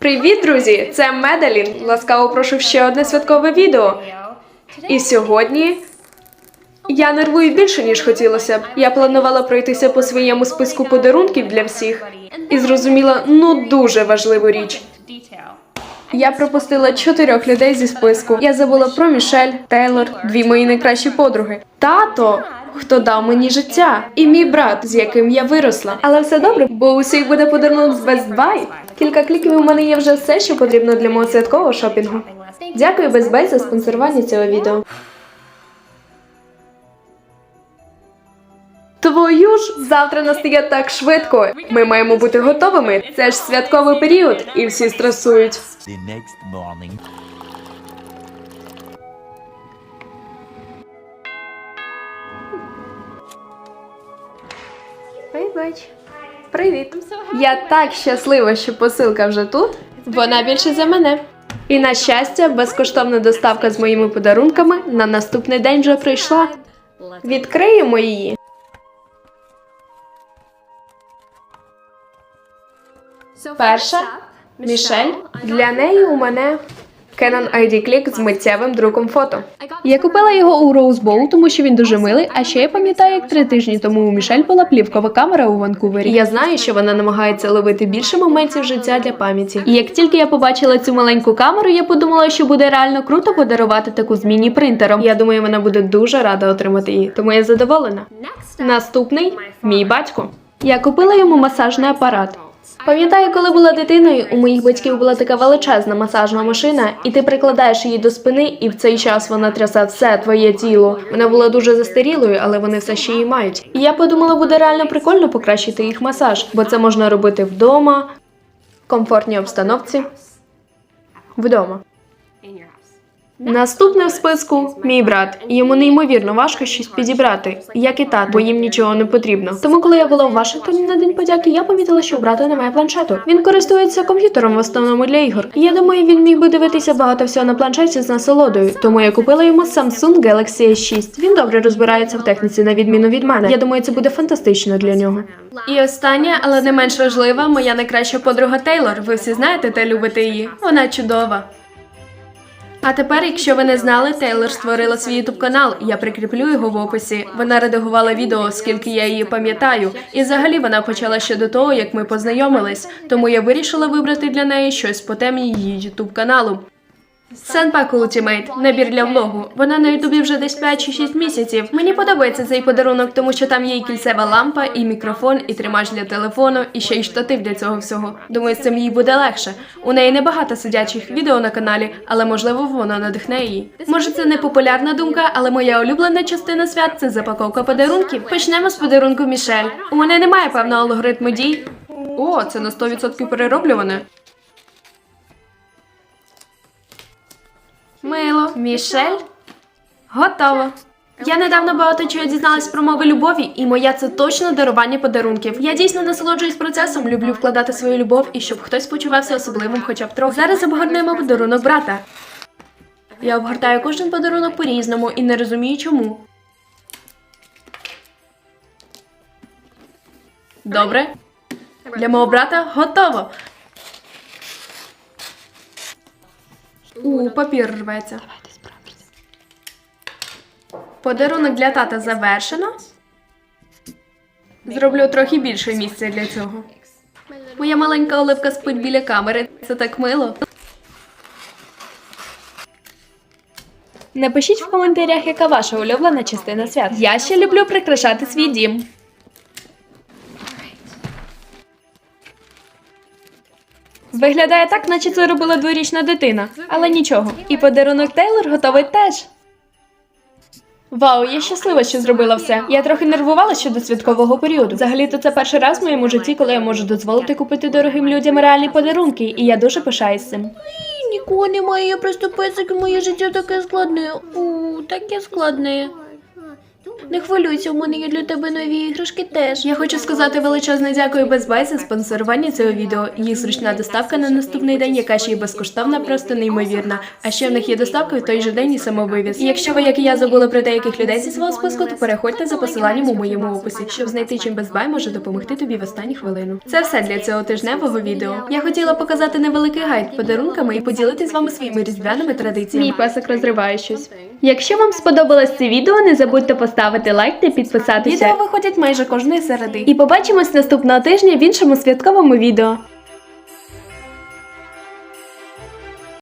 Привіт, друзі! Це Медалін. Ласкаво прошу ще одне святкове відео. І сьогодні я нервую більше, ніж хотілося б. Я планувала пройтися по своєму списку подарунків для всіх і зрозуміла ну дуже важливу річ. Я пропустила чотирьох людей зі списку. Я забула про Мішель, Тейлор, дві мої найкращі подруги. Тато, хто дав мені життя, і мій брат, з яким я виросла. Але все добре, бо усіх буде подарунок з Best Buy. Кілька кліків у мене є вже все, що потрібно для мого святкового шопінгу. Дякую Best Buy за спонсорування цього відео. Твою ж завтра настає так швидко. Ми маємо бути готовими. Це ж святковий період, і всі стресують. Вибач. Привіт. Я так щаслива, що посилка вже тут. Вона більше за мене. І на щастя, безкоштовна доставка з моїми подарунками на наступний день вже прийшла. Відкриємо її. Перша Мішель. Для неї у мене Canon ID Click з миттєвим друком фото. Я купила його у Rose Bowl, тому що він дуже милий. А ще я пам'ятаю, як три тижні тому у Мішель була плівкова камера у Ванкувері. Я знаю, що вона намагається ловити більше моментів життя для пам'яті. І як тільки я побачила цю маленьку камеру, я подумала, що буде реально круто подарувати таку з міні-принтером. Я думаю, вона буде дуже рада отримати її, тому я задоволена. Наступний мій батько. Я купила йому масажний апарат. Пам'ятаю, коли була дитиною, у моїх батьків була така величезна масажна машина, і ти прикладаєш її до спини, і в цей час вона трясе все твоє тіло. Вона була дуже застарілою, але вони все ще її мають. І я подумала, буде реально прикольно покращити їх масаж, бо це можна робити вдома, в комфортній обстановці. Вдома. Наступний в списку мій брат. Йому неймовірно важко щось підібрати, як і тато, бо їм нічого не потрібно. Тому, коли я була в Вашингтоні на день подяки, я помітила, що у брата немає планшету. Він користується комп'ютером в основному для ігор. Я думаю, він міг би дивитися багато всього на планшеті з насолодою. Тому я купила йому Samsung Galaxy S6. Він добре розбирається в техніці, на відміну від мене. Я думаю, це буде фантастично для нього. І остання, але не менш важлива, моя найкраща подруга Тейлор. Ви всі знаєте та любите її. Вона чудова. А тепер, якщо ви не знали, Тейлор створила свій ютуб канал. Я прикріплю його в описі. Вона редагувала відео, скільки я її пам'ятаю. І взагалі вона почала ще до того, як ми познайомились. Тому я вирішила вибрати для неї щось по темі її ютуб каналу. Senpaku Ultimate – набір для влогу. Вона на ютубі вже десь 5 чи 6 місяців. Мені подобається цей подарунок, тому що там є і кільцева лампа, і мікрофон, і тримач для телефону, і ще й штатив для цього всього. Думаю, з цим їй буде легше. У неї небагато сидячих відео на каналі, але можливо воно надихне її. Може, це не популярна думка, але моя улюблена частина свят це запаковка подарунків. Почнемо з подарунку Мішель. У мене немає певного алгоритму дій. О, це на 100% перероблюване. Мило, Мішель. Готово. Я недавно багато чого дізналась про мови любові, і моя це точно дарування подарунків. Я дійсно насолоджуюсь процесом, люблю вкладати свою любов і щоб хтось почувався особливим, хоча б трохи. Зараз обгорнемо подарунок брата. Я обгортаю кожен подарунок по-різному і не розумію чому. Добре. Для мого брата готово. У, папір рветься. Подарунок для тата завершено. Зроблю трохи більше місця для цього. Моя маленька оливка спить біля камери. Це так мило. Напишіть в коментарях, яка ваша улюблена частина свят. Я ще люблю прикрашати свій дім. Виглядає так, наче це робила дворічна дитина, але нічого. І подарунок Тейлор готовий теж. Вау, я щаслива, що зробила все. Я трохи нервувала щодо святкового періоду. Взагалі-то це перший раз в моєму житті, коли я можу дозволити купити дорогим людям реальні подарунки, і я дуже пишаюсь цим. Нікого немає, я просто песик, моє життя таке складне. У, таке складне. Не хвилюйся, у мене є для тебе нові іграшки теж. Я хочу сказати величезне дякую Buy за спонсорування цього відео. Їх зручна доставка на наступний день, яка ще й безкоштовна, просто неймовірна. А ще в них є доставка в той же день і самовивіз. І якщо ви, як і я, забули про деяких людей зі свого списку, то переходьте за посиланням у моєму описі, щоб знайти чим Buy може допомогти тобі в останню хвилину. Це все для цього тижневого відео. Я хотіла показати невеликий гайд подарунками і поділитися з вами своїми різдвяними традиціями. Мій песик розриває щось. Якщо вам сподобалось це відео, не забудьте поставити лайк та підписатися. Відео виходять майже кожної середи. І побачимось наступного тижня в іншому святковому відео.